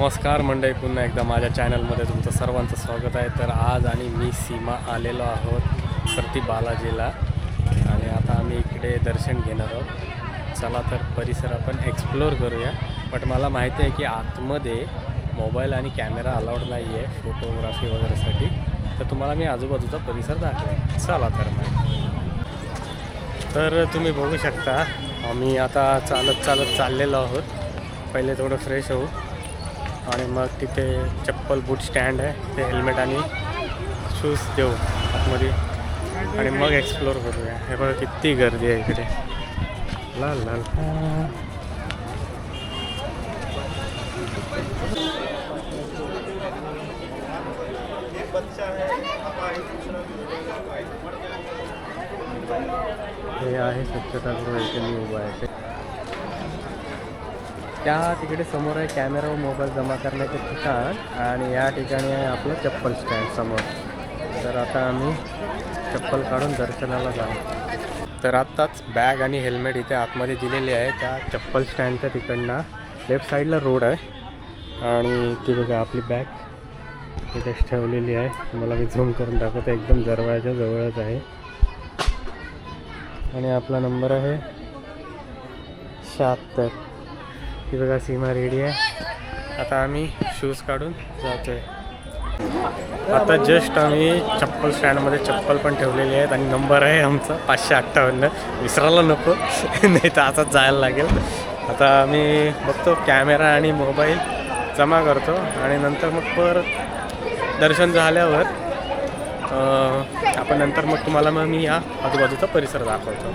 नमस्कार मंडळी पुन्हा एकदा माझ्या चॅनलमध्ये तुमचं सर्वांचं स्वागत आहे. तर आज आणि मी सीमा आलेलो आहोत सरती बालाजीला. आणि आता आम्ही इकडे दर्शन घेणार आहोत. चला तर परिसर आपण एक्सप्लोअर करूया. बट मला माहिती आहे की आतमध्ये मोबाईल आणि कॅमेरा अलाउड नाही आहे फोटोग्राफी वगैरेसाठी तर तुम्हाला मी आजूबाजूचा परिसर दाखवेन. चला तर मग. तर तुम्ही बघू शकता आम्ही आता चालत चालत चाललेलो आहोत. पहिले थोडं फ्रेश होऊ. आणि मग तिथे चप्पल बूट स्टँड आहे ते हेल्मेट आणि शूज देऊ आतमध्ये. आणि मग एक्सप्लोअर करूया. हे बघा किती गर्दी आहे इकडे. लाल लाल. हे आहे स्वच्छतागृह इथे मी उभा आहे. ते त्या तिकडे समोर आहे कॅमेरा व मोबाईल जमा करण्याचे ठिकाण आणि या ठिकाणी आहे आपलं चप्पल स्टँड समोर. तर आता आम्ही चप्पल काढून दर्शनाला जाऊ. तर आत्ताच बॅग आणि हेल्मेट इथे आतमध्ये दिलेले आहे. त्या चप्पल स्टँडच्या तिकडनं लेफ्ट साईडला रोड आहे. आणि ती बघा आपली बॅग. इथेच ठेवलेली आहे. मला मी झूम करून दाखवतो. एकदम दरवाजाच्या जवळच आहे. आणि आपला नंबर आहे शहात्तर. ही बघा सीमा रेडी आहे. आता आम्ही शूज काढून जातोय. आता जस्ट आम्ही चप्पल स्टँडमध्ये चप्पल पण ठेवलेली आहेत आणि नंबर आहे आमचा पाचशे अठ्ठावन्न. विसरायला नको नाही तर आता जायला लागेल. आता आम्ही बघतो कॅमेरा आणि मोबाईल जमा करतो आणि नंतर मग परत दर्शन झाल्यावर आपण नंतर मग तुम्हाला मग मी या आजूबाजूचा परिसर दाखवतो.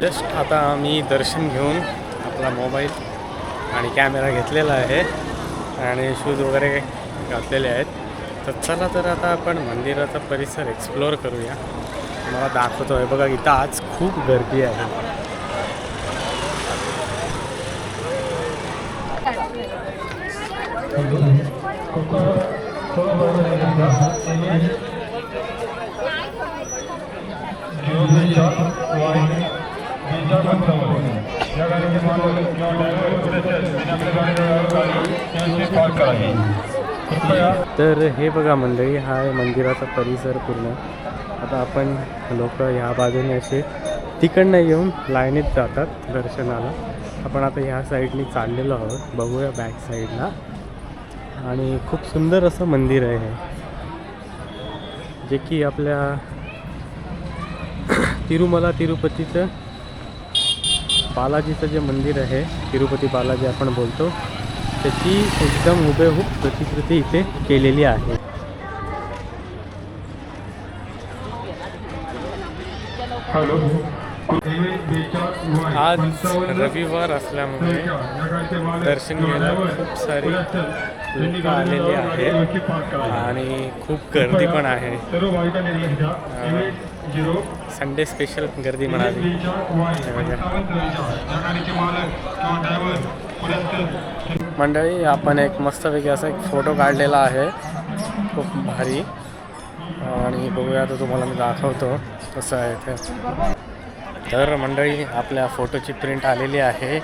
जस्ट आता आम्ही दर्शन घेऊन आपला मोबाईल आणि कॅमेरा घेतलेला आहे आणि शूज वगैरे घातलेले आहेत. तर चला तर आता आपण मंदिराचा परिसर एक्सप्लोअर करूया. मला दाखवतो आहे बघा इथं आज खूप गर्दी आहे. तर हे बघा मंडळी हा आहे मंदिराचा परिसर पूर्ण. आता आपण लोक ह्या बाजूने असे तिकडनं येऊन लाईनीत जातात दर्शनाला. आपण आता ह्या साईडनी चाललेलो आहोत. बघूया बॅक साईडला आणि खूप सुंदर असं मंदिर आहे हे. जे की आपल्या तिरुमला तिरुपतीचं बालाजीचं जे मंदिर आहे तिरुपती बालाजी आपण बोलतो त्याची एकदम हुबेहूब प्रतिकृती इथे केलेली आहे. आज रविवार असल्यामुळे दर्शन घ्यायला खूप सारी लोक आलेली आहेत आणि खूप गर्दी पण आहे. संडे स्पेशल गर्दी म्हणाली मंडळी आपण एक मस्तपैकी असा एक फोटो काढलेला आहे. खूप भारी. आणि बघूया तर तुम्हाला मी दाखवतो कसं आहे ते. तर मंडळी आपल्या फोटोची प्रिंट आलेली आहे.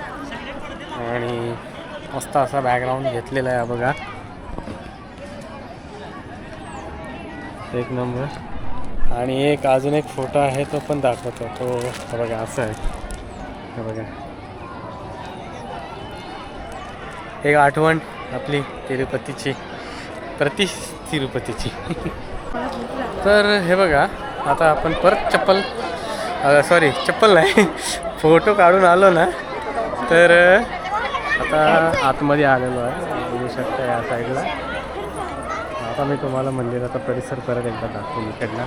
आणि मस्त असा बॅकग्राऊंड घेतलेला आहे बघा. एक नंबर आणि एक अजून एक फोटो आहे तो पण दाखवतो. तो बघा असा आहे. हे बघा. एक आठवण आपली तिरुपतीची. प्रति तिरुपतीची. तर हे बघा आता आपण परत चप्पल सॉरी चप्पल नाही. फोटो काढून आलो ना तर आता आतमध्ये आलेलो आहे. बघू शकता या साईडला. आता मी तुम्हाला मंदिराचा परिसर परत एकदा दाखवू इकडनं.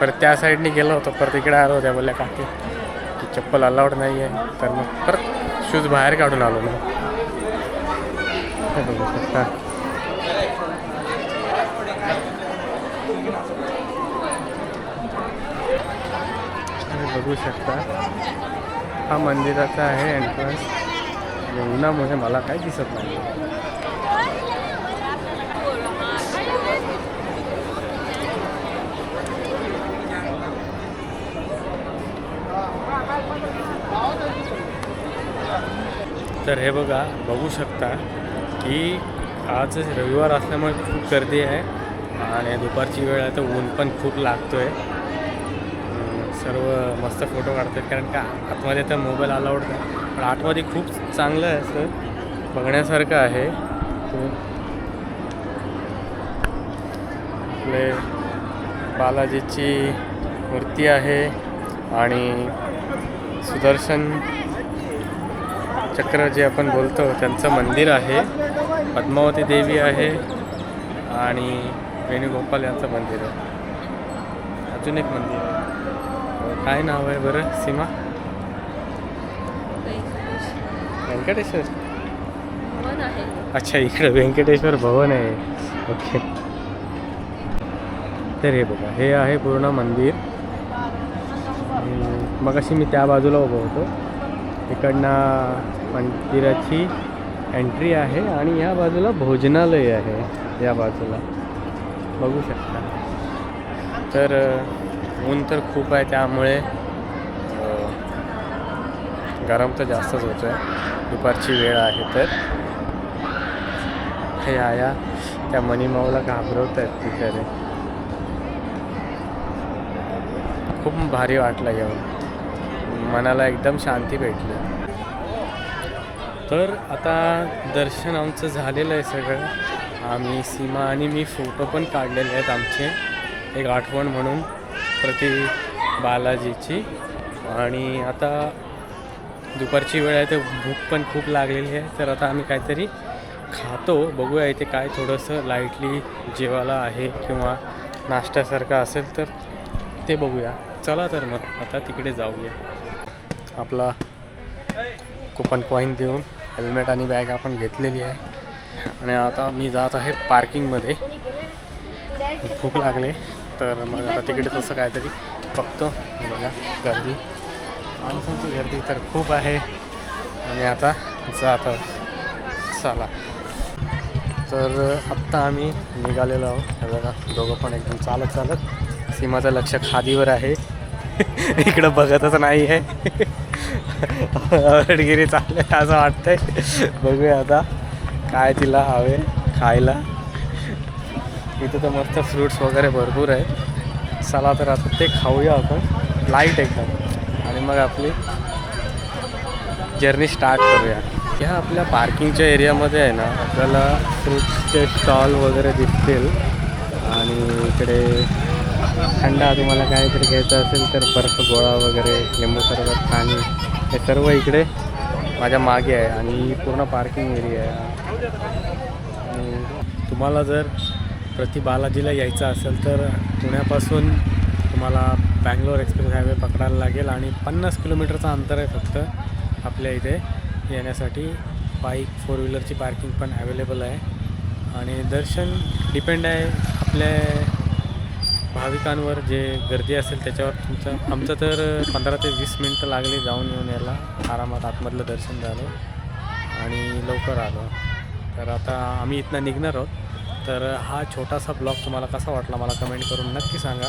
परत त्या साईडने गेलो होतो परत इकडे आलो होत्या बोलल्या काकी की चप्पल अलाउड नाही आहे तर मग परत शूज बाहेर काढून आलो मी. बघू शकता. बघू शकता हा मंदिराचा आहे एंट्रन्स उन्हामुळे मला काय दिसत नाही. तर हे बघा बघू शकता की आज रविवार असल्यामुळे खूप गर्दी आहे आणि दुपारची वेळ आहे तर ऊन पण खूप लागतो आहे सर्व मस्त फोटो काढतात कारण का आतमध्ये तर मोबाईल अलाउड नाही. पण आतमध्ये खूप चांगलं आहे सर. बघण्यासारखं आहे. आपले बालाजीची मूर्ती आहे आणि सुदर्शन चक्र जे आपण बोलतो त्यांचं मंदिर आहे. पद्मावती देवी आहे आणि वेणुगोपाल यांचं मंदिर आहे. अजून एक मंदिर आहे. काय नाव आहे बरं? सीमा? व्यंकटेश्वर? आहे. अच्छा इकडे व्यंकटेश्वर भवन आहे. ओके. तर हे बघा हे आहे पूर्ण मंदिर. मग अशी मी त्या बाजूला उभं होतो. इकडनं मंदिराची एंट्री आहे आणि या बाजूला भोजनालय आहे या बाजूला. बघू शकता. तर ऊन तर खूप आहे त्यामुळे गरम तर जास्तच होतं आहे दुपारची वेळ आहे तर. हे आया त्या मनीमाऊला घाबरवत आहेत तिकडे खूप भारी वाटलं येऊन. मनाला एकदम शांती भेटली. तर आता दर्शन आमचं झालेलं आहे सगळं. आम्ही सीमा आणि मी फोटो पण काढलेले आहेत आमचे. एक आठवण म्हणून प्रति बालाजीची. आणि आता दुपारची वेळ आहे तर भूक पण खूप लागलेली आहे. तर आता आम्ही काहीतरी खातो बघूया इथे काय थोडंसं लाईटली जेवायला आहे किंवा नाश्त्यासारखं असेल तर ते बघूया. चला तर मग आता तिकडे जाऊया. आपला कुपन कॉईन देऊन हेल्मेट आणि बॅग आपण घेतलेली आहे. आणि आता मी जात आहे पार्किंगमध्ये भूक लागले तर मग आता तिकडे तसं काहीतरी बघतो. बघा गर्दी. माणसांची गर्दी तर खूप आहे. आणि आता जात चला. तर आत्ता आम्ही निघालेलो आहोत. हे बघा दोघं पण एकदम चालत चालत सीमाचं लक्ष खादीवर आहे. इकडं बघतच नाही आहे अरडगिरी चालले असं वाटतंय. बघूया आता काय तिला हवे खायला. इथं तर मस्त फ्रूट्स वगैरे भरपूर आहे. चला तर आता ते खाऊया आपण. लाइट एकदम. मग आपली जर्नी स्टार्ट करूया. ह्या आपल्या पार्किंगच्या एरियामध्ये आहे ना आपल्याला फ्रूट्सचे स्टॉल वगैरे दिसतील. आणि इकडे थंडा तुम्हाला काहीतरी घ्यायचं असेल तर बर्फ गोळा वगैरे लिंबू सरबत पाणी हे सर्व इकडे माझ्या मागे आहे आणि पूर्ण पार्किंग एरिया आहे आणि तुम्हाला जर प्रति बालाजीला यायचं असेल तर पुण्यापासून तुम्हाला बँगलोर एक्सप्रेस हायवे पकडायला लागेल आणि पन्नास किलोमीटरचं अंतर आहे फक्त आपल्या इथे येण्यासाठी. बाईक फोर व्हीलरची पार्किंग पण अवेलेबल आहे. आणि दर्शन डिपेंड आहे आपल्या भाविकांवर जे गर्दी असेल त्याच्यावर तुमचं. आमचं तर पंधरा ते वीस मिनटं लागली जाऊन येऊन यायला. आरामात आतमधलं दर्शन झालं आणि लवकर आलो. तर आता आम्ही इथनं निघणार आहोत. तर हा छोटासा ब्लॉग तुम्हाला कसा वाटला मला कमेंट करून नक्की सांगा.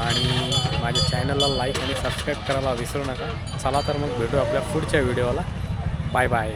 आणि माझ्या चॅनलला लाईक आणि सबस्क्राईब करायला विसरू नका. चला तर मग भेटू आपल्या पुढच्या व्हिडिओला. Bye bye.